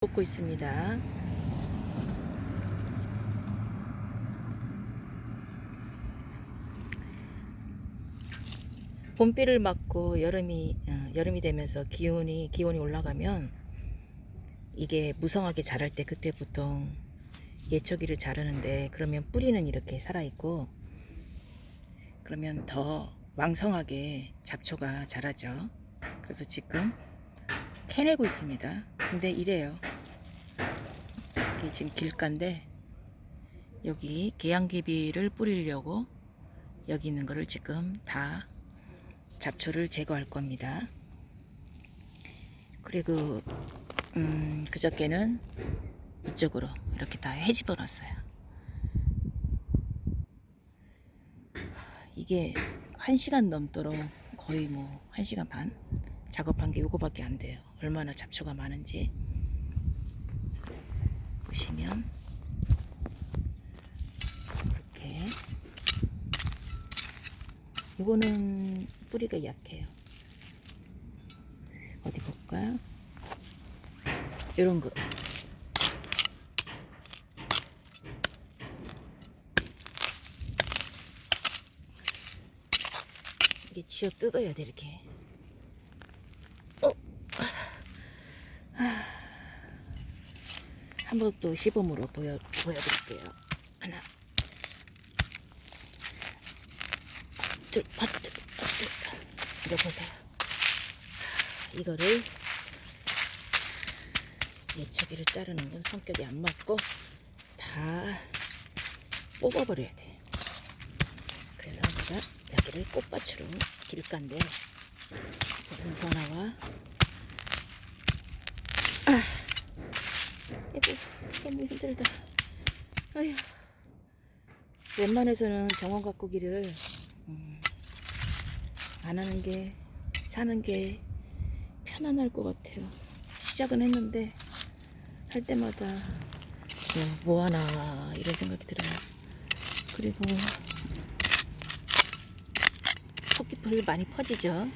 뽑고 있습니다. 봄비를 맞고 여름이 어, 여름이 되면서 기온이 기온이 올라가면 이게 무성하게 자랄 때 그때 보통 예초기를 자르는데 그러면 뿌리는 이렇게 살아 있고 그러면 더 왕성하게 잡초가 자라죠. 그래서 지금 캐내고 있습니다. 근데 이래요. 이게 지금 길가인데 여기 계양기비를 뿌리려고 여기 있는 거를 지금 다 잡초를 제거할 겁니다. 그리고 음, 그저께는 이쪽으로 이렇게 다 헤집어 놨어요. 이게 한 시간 넘도록 거의 뭐한 시간 반 작업한 게 요거밖에 안 돼요. 얼마나 잡초가 많은지 보시면 이렇게 이거는 뿌리가 약해요. 어디 볼까요? 이런 거. 이게 쥐어 뜯어야 돼 이렇게. 어. 아. 한번 또 시범으로 보여 보여드릴게요. 하나, 둘, 아, 둘, 아, 둘. 이거 보세요. 이거를 예초기를 자르는 건 성격이 안 맞고 다 뽑아버려야 돼. 그래서 제가 여기를 꽃밭으로 길가인데 은선화와 아, 이거 너무 힘들다. 아휴. 웬만해서는 정원 가꾸기를 음, 안 하는 게 사는 게 편안할 것 같아요. 시작은 했는데 할 때마다 뭐, 뭐 하나 이런 생각이 들어요. 그리고 토끼풀 많이 퍼지죠.